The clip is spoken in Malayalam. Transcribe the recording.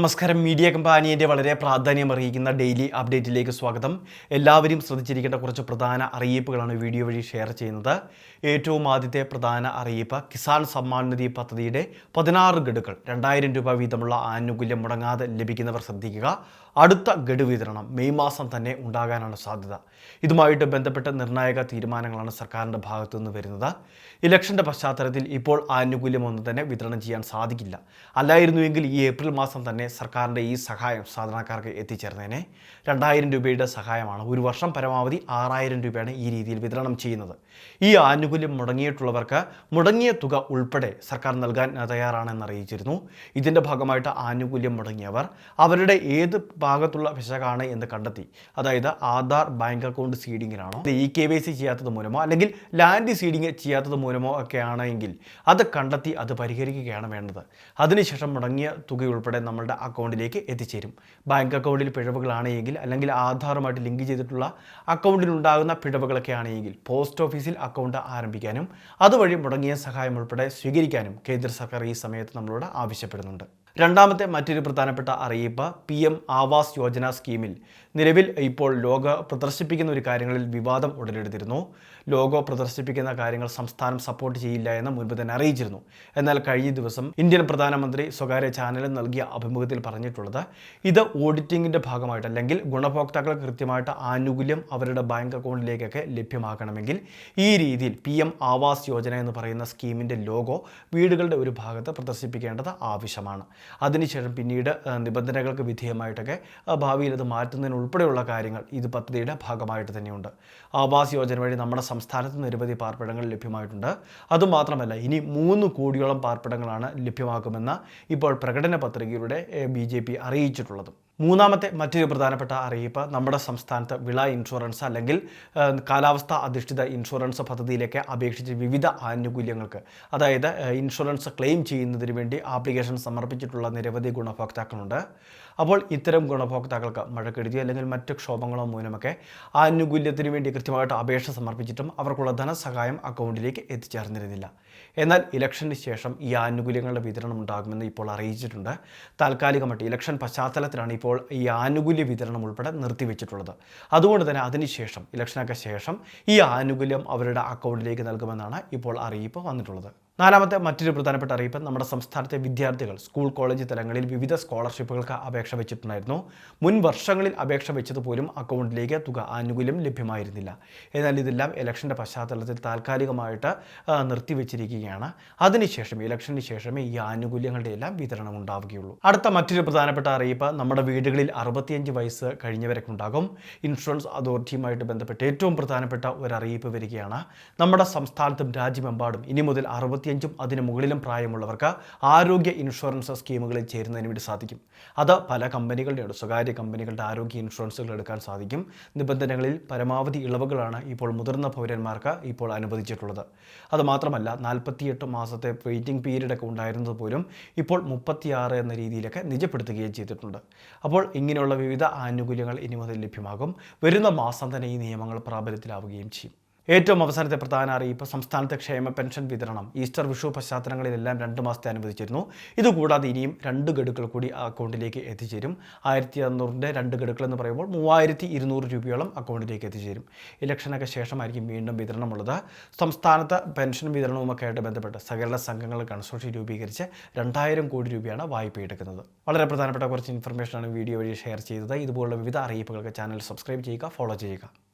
നമസ്കാരം. മീഡിയ കമ്പാനിയുടെ വളരെ പ്രാധാന്യം അറിയിക്കുന്ന ഡെയിലി അപ്ഡേറ്റിലേക്ക് സ്വാഗതം. എല്ലാവരും ശ്രദ്ധിച്ചിരിക്കേണ്ട കുറച്ച് പ്രധാന അറിയിപ്പുകളാണ് വീഡിയോ വഴി ഷെയർ ചെയ്യുന്നത്. ഏറ്റവും ആദ്യത്തെ പ്രധാന അറിയിപ്പ് കിസാൻ സമ്മാൻ നിധി പദ്ധതിയുടെ പതിനാറ് ഗഡുക്കൾ രണ്ടായിരം രൂപ വീതമുള്ള ആനുകൂല്യം മുടങ്ങാതെ ലഭിക്കുന്നവർ ശ്രദ്ധിക്കുക. അടുത്ത ഗഡു വിതരണം മെയ് മാസം തന്നെ ഉണ്ടാകാനാണ് സാധ്യത. ഇതുമായിട്ട് ബന്ധപ്പെട്ട നിർണായക തീരുമാനങ്ങളാണ് സർക്കാരിന്റെ ഭാഗത്തു നിന്ന് വരുന്നത്. ഇലക്ഷന്റെ പശ്ചാത്തലത്തിൽ ഇപ്പോൾ ആനുകൂല്യമൊന്നും തന്നെ വിതരണം ചെയ്യാൻ സാധിക്കില്ല. അല്ലായിരുന്നുവെങ്കിൽ ഈ ഏപ്രിൽ മാസം തന്നെ സർക്കാരിന്റെ ഈ സഹായം സാധാരണക്കാർക്ക് എത്തിച്ചേർന്നതിനെ രണ്ടായിരം രൂപയുടെ സഹായമാണ്. ഒരു വർഷം പരമാവധി ആറായിരം രൂപയാണ് ഈ രീതിയിൽ വിതരണം ചെയ്യുന്നത്. ഈ ആനുകൂല്യം മുടങ്ങിയിട്ടുള്ളവർക്ക് മുടങ്ങിയ തുക ഉൾപ്പെടെ സർക്കാർ നൽകാൻ തയ്യാറാണെന്ന് അറിയിച്ചിരുന്നു. ഇതിന്റെ ഭാഗമായിട്ട് ആനുകൂല്യം മുടങ്ങിയവർ അവരുടെ ഏത് ഭാഗത്തുള്ള പിശകാണ് എന്ന് കണ്ടെത്തി. അതായത് ആധാർ ബാങ്ക് അക്കൗണ്ട് സീഡിങ്ങിലാണോ? ഇ കെ വൈ സി ചെയ്യാത്തത് മൂലമോ? അല്ലെങ്കിൽ ലാൻഡ് സീഡിങ് ചെയ്യാത്തത് മൂലമോ ഒക്കെ ആണെങ്കിൽ അത് കണ്ടെത്തി അത് പരിഹരിക്കുകയാണ് വേണ്ടത്. അതിനുശേഷം മുടങ്ങിയ തുകയുൾപ്പെടെ നമ്മളുടെ അക്കൗണ്ടിലേക്ക് എത്തിച്ചേരും. ബാങ്ക് അക്കൗണ്ടിൽ പിഴവുകളാണെങ്കിൽ അല്ലെങ്കിൽ ആധാറുമായിട്ട് ലിങ്ക് ചെയ്തിട്ടുള്ള അക്കൗണ്ടിലുണ്ടാകുന്ന പിഴവുകളൊക്കെ ആണെങ്കിൽ പോസ്റ്റ് ഓഫീസിൽ അക്കൗണ്ട് ആരംഭിക്കാനും അതുവഴി മുടങ്ങിയ സഹായം ഉൾപ്പെടെ സ്വീകരിക്കാനും കേന്ദ്ര സർക്കാർ ഈ സമയത്ത് നമ്മളോട് ആവശ്യപ്പെടുന്നുണ്ട്. രണ്ടാമത്തെ മറ്റൊരു പ്രധാനപ്പെട്ട അറിയിപ്പ് പി എം ആവാസ് യോജന സ്കീമിൽ നിലവിൽ ഇപ്പോൾ ലോക പ്രദർശിപ്പിക്കുന്ന ഒരു കാര്യങ്ങളിൽ വിവാദം ഉടലെടുത്തിരുന്നു. ലോഗോ പ്രദർശിപ്പിക്കുന്ന കാര്യങ്ങൾ സംസ്ഥാനം സപ്പോർട്ട് ചെയ്യില്ല എന്ന് മുൻപ് തന്നെ അറിയിച്ചിരുന്നു. എന്നാൽ കഴിഞ്ഞ ദിവസം ഇന്ത്യൻ പ്രധാനമന്ത്രി സ്വകാര്യ ചാനലിൽ നൽകിയ അഭിമുഖത്തിൽ പറഞ്ഞിട്ടുള്ളത് ഇത് ഓഡിറ്റിംഗിന്റെ ഭാഗമായിട്ട് അല്ലെങ്കിൽ ഗുണഭോക്താക്കൾ കൃത്യമായിട്ട് ആനുകൂല്യം അവരുടെ ബാങ്ക് അക്കൗണ്ടിലേക്കൊക്കെ ലഭ്യമാക്കണമെങ്കിൽ ഈ രീതിയിൽ പി എം ആവാസ് യോജന എന്ന് പറയുന്ന സ്കീമിന്റെ ലോഗോ വീടുകളുടെ ഒരു ഭാഗത്ത് പ്രദർശിപ്പിക്കേണ്ടത് ആവശ്യമാണ്. അതിനുശേഷം പിന്നീട് നിബന്ധനകൾക്ക് വിധേയമായിട്ടൊക്കെ ഭാവിയിൽ അത് മാറ്റുന്നതിനുൾപ്പെടെയുള്ള കാര്യങ്ങൾ ഇത് പദ്ധതിയുടെ ഭാഗമായിട്ട് തന്നെയുണ്ട്. ആവാസ് യോജന വഴി നമ്മുടെ സംസ്ഥാനത്ത് നിരവധി പാർപ്പിടങ്ങൾ ലഭ്യമായിട്ടുണ്ട്. അതുമാത്രമല്ല ഇനി മൂന്ന് കോടിയോളം പാർപ്പിടങ്ങളാണ് ലഭ്യമാക്കുമെന്ന് ഇപ്പോൾ പ്രകടന പത്രികയിലൂടെ ബി അറിയിച്ചിട്ടുള്ളത്. മൂന്നാമത്തെ മറ്റൊരു പ്രധാനപ്പെട്ട അറിയിപ്പ് നമ്മുടെ സംസ്ഥാനത്ത് വിള ഇൻഷുറൻസ് അല്ലെങ്കിൽ കാലാവസ്ഥ അധിഷ്ഠിത ഇൻഷുറൻസ് പദ്ധതിയിലേക്ക് അപേക്ഷിച്ച് വിവിധ ആനുകൂല്യങ്ങൾക്ക് അതായത് ഇൻഷുറൻസ് ക്ലെയിം ചെയ്യുന്നതിന് വേണ്ടി ആപ്ലിക്കേഷൻ സമർപ്പിച്ചിട്ടുള്ള നിരവധി ഗുണഭോക്താക്കളുണ്ട്. അപ്പോൾ ഇത്തരം ഗുണഭോക്താക്കൾക്ക് മഴക്കെടുതി അല്ലെങ്കിൽ മറ്റ് ക്ഷോഭങ്ങളോ മൂലമൊക്കെ ആനുകൂല്യത്തിന് വേണ്ടി കൃത്യമായിട്ട് അപേക്ഷ സമർപ്പിച്ചിട്ടും അവർക്കുള്ള ധനസഹായം അക്കൗണ്ടിലേക്ക് എത്തിച്ചേർന്നിരുന്നില്ല. എന്നാൽ ഇലക്ഷന് ശേഷം ഈ ആനുകൂല്യങ്ങളുടെ വിതരണം ഉണ്ടാകുമെന്ന് ഇപ്പോൾ അറിയിച്ചിട്ടുണ്ട്. താൽക്കാലികമായിട്ട് ഇലക്ഷൻ പശ്ചാത്തലത്തിലാണ് ഇപ്പോൾ ഈ ആനുകൂല്യ വിതരണം ഉൾപ്പെടെ നിർത്തിവെച്ചിട്ടുള്ളത്. അതുകൊണ്ട് തന്നെ അതിനുശേഷം ഇലക്ഷനൊക്കെ ശേഷം ഈ ആനുകൂല്യം അവരുടെ അക്കൗണ്ടിലേക്ക് നൽകുമെന്നാണ് ഇപ്പോൾ അറിയിപ്പ് വന്നിട്ടുള്ളത്. നാലാമത്തെ മറ്റൊരു പ്രധാനപ്പെട്ട അറിയിപ്പ് നമ്മുടെ സംസ്ഥാനത്തെ വിദ്യാർത്ഥികൾ സ്കൂൾ കോളേജ് തലങ്ങളിൽ വിവിധ സ്കോളർഷിപ്പുകൾക്ക് അപേക്ഷ വെച്ചിട്ടുണ്ടായിരുന്നു. മുൻ വർഷങ്ങളിൽ അപേക്ഷ വെച്ചതുപോലും അക്കൗണ്ടിലേക്ക് തുക ആനുകൂല്യം ലഭ്യമായിരുന്നില്ല. എന്നാൽ ഇതെല്ലാം ഇലക്ഷന്റെ പശ്ചാത്തലത്തിൽ താൽക്കാലികമായിട്ട് നിർത്തിവെച്ചിരിക്കുകയാണ്. അതിനുശേഷം ഇലക്ഷന് ശേഷമേ ഈ ആനുകൂല്യങ്ങളുടെ എല്ലാം വിതരണം ഉണ്ടാവുകയുള്ളൂ. അടുത്ത മറ്റൊരു പ്രധാനപ്പെട്ട അറിയിപ്പ് നമ്മുടെ വീടുകളിൽ അറുപത്തിയഞ്ച് വയസ്സ് കഴിഞ്ഞവരൊക്കെ ഉണ്ടാകും. ഇൻഷുറൻസ് അതോറിറ്റിയുമായിട്ട് ബന്ധപ്പെട്ട് ഏറ്റവും പ്രധാനപ്പെട്ട ഒരു അറിയിപ്പ് വരികയാണ്. നമ്മുടെ സംസ്ഥാനത്തും രാജ്യമെമ്പാടും ഇനി മുതൽ അറുപത്തിയഞ്ചും അതിന് മുകളിലും പ്രായമുള്ളവർക്ക് ആരോഗ്യ ഇൻഷുറൻസ് സ്കീമുകളിൽ ചേരുന്നതിന് വേണ്ടി സാധിക്കും. അത് പല കമ്പനികളുടെ സ്വകാര്യ കമ്പനികളുടെ ആരോഗ്യ ഇൻഷുറൻസുകൾ എടുക്കാൻ സാധിക്കും. നിബന്ധനകളിൽ പരമാവധി ഇളവുകളാണ് ഇപ്പോൾ മുതിർന്ന പൗരന്മാർക്ക് ഇപ്പോൾ അനുവദിച്ചിട്ടുള്ളത്. അതുമാത്രമല്ല നാൽപ്പത്തിയെട്ട് മാസത്തെ വെയിറ്റിംഗ് പീരീഡ് ഒക്കെ ഉണ്ടായിരുന്നത് പോലും ഇപ്പോൾ മുപ്പത്തിയാറ് എന്ന രീതിയിലൊക്കെ നിജപ്പെടുത്തുകയും ചെയ്തിട്ടുണ്ട്. അപ്പോൾ ഇങ്ങനെയുള്ള വിവിധ ആനുകൂല്യങ്ങൾ ഇനി മുതൽ ലഭ്യമാകും. വരുന്ന മാസം തന്നെ ഈ നിയമങ്ങൾ പ്രാബല്യത്തിലാവുകയും ചെയ്യും. ഏറ്റവും അവസാനത്തെ പ്രധാന അറിയിപ്പ് സംസ്ഥാനത്തെ ക്ഷേമ പെൻഷൻ വിതരണം. ഈസ്റ്റർ വിഷു പശ്ചാത്തലങ്ങളിലെല്ലാം രണ്ട് മാസത്തെ അനുവദിച്ചിരുന്നു. ഇതുകൂടാതെ ഇനിയും രണ്ട് ഗഡുക്കൾ കൂടി അക്കൗണ്ടിലേക്ക് എത്തിച്ചേരും. ആയിരത്തി അറുന്നൂറിന്റെ രണ്ട് ഗഡുക്കൾ എന്ന് പറയുമ്പോൾ മൂവായിരത്തി ഇരുന്നൂറ് രൂപയോളം അക്കൗണ്ടിലേക്ക് എത്തിച്ചേരും. ഇലക്ഷനൊക്കെ ശേഷമായിരിക്കും വീണ്ടും വിതരണമുള്ളത്. സംസ്ഥാനത്ത് പെൻഷൻ വിതരണവുമൊക്കെ ആയിട്ട് ബന്ധപ്പെട്ട് സഹകരണ സംഘങ്ങൾ കൺസോർഷ്യം രൂപീകരിച്ച് രണ്ടായിരം കോടി രൂപയാണ് വായ്പ എടുക്കുന്നത്. വളരെ പ്രധാനപ്പെട്ട കുറച്ച് ഇൻഫർമേഷനാണ് വീഡിയോ വഴി ഷെയർ ചെയ്തത്. ഇതുപോലുള്ള വിവിധ അറിയിപ്പുകൾക്ക് ചാനൽ സബ്സ്ക്രൈബ് ചെയ്യുക ഫോളോ ചെയ്യുക.